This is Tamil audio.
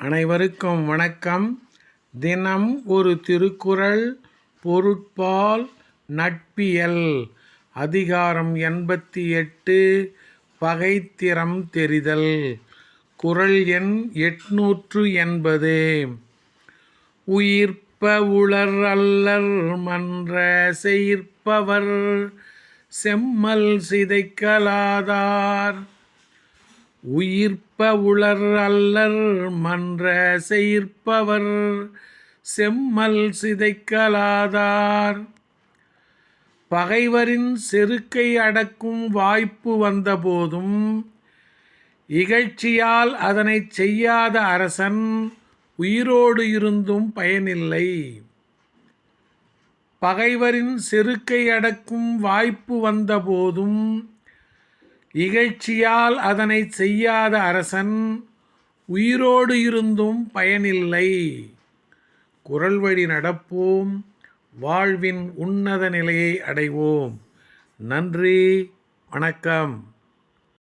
அனைவருக்கும் வணக்கம். தினம் ஒரு திருக்குறள் பொருட்பால் நட்பியல். அதிகாரம் எண்பத்தி எட்டு பகைத்திறம் தெரிதல். குறள் எண் எட்நூற்று எண்பது. உயிர்ப்ப உளர் அல்லர் மன்ற செயிர்ப்பவர் செம்மல் சிதைக்கலாதார். உயிர்ப்ப உளர் அல்லர் மன்ற செயிர்ப்பவர் செம்மல் சிதைக்கலாதார். பகைவரின் செருக்கை அடக்கும் வாய்ப்பு வந்தபோதும் இகழ்ச்சியால் அதனை செய்யாத அரசன் உயிரோடு இருந்தும் பயனில்லை. பகைவரின் செருக்கை அடக்கும் வாய்ப்பு வந்தபோதும் இகழ்ச்சியால் அதனை செய்யாத அரசன் உயிரோடு இருந்தும் பயனில்லை. குரல் வழி நடப்போம் வாழ்வின் உன்னத நிலையை அடைவோம். நன்றி வணக்கம்.